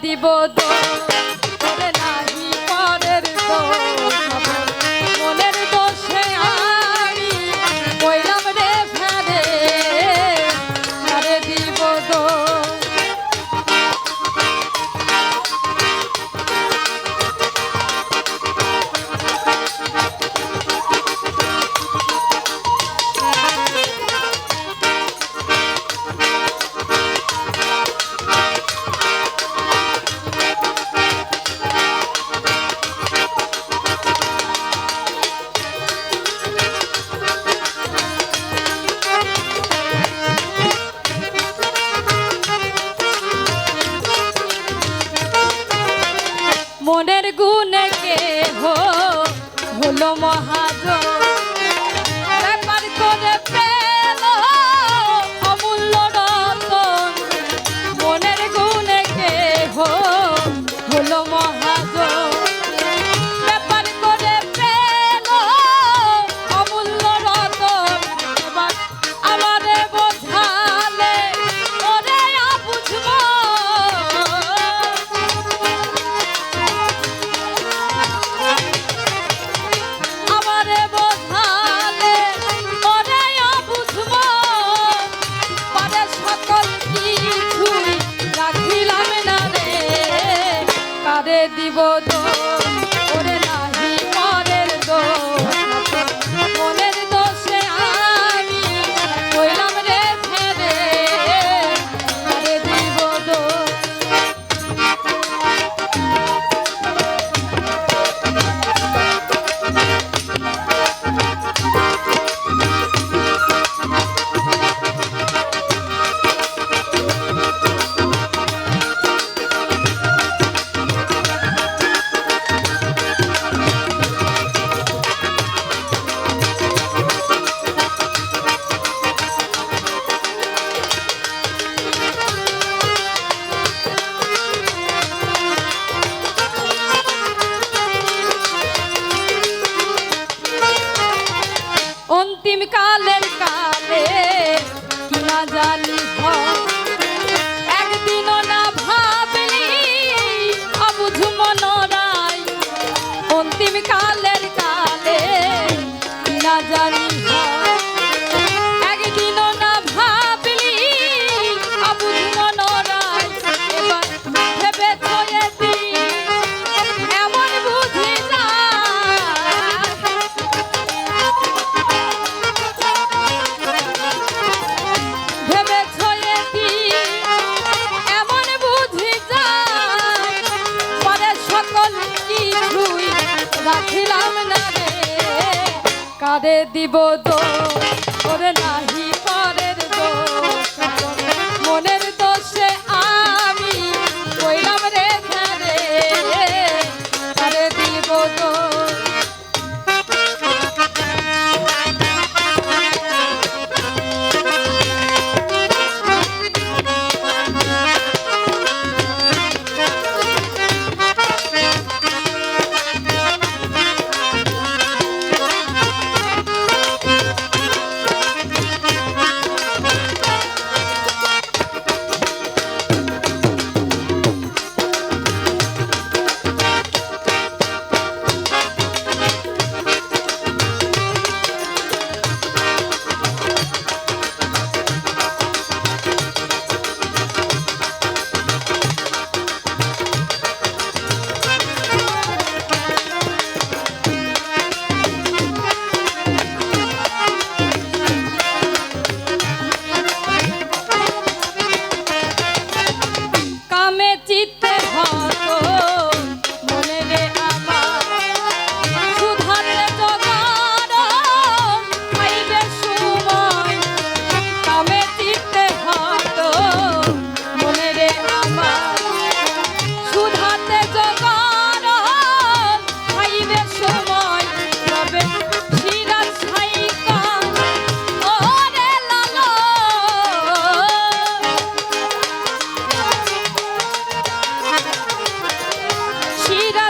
ti bodo মহাজন। অন্তিম কালে রাখিলাম না রে। কারে দিব তো ওরে নাহি।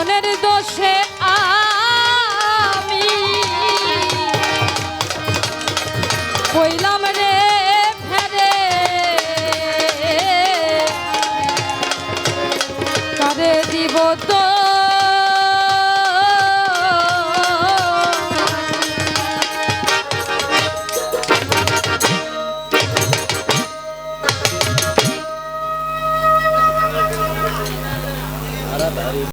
মনের দোষে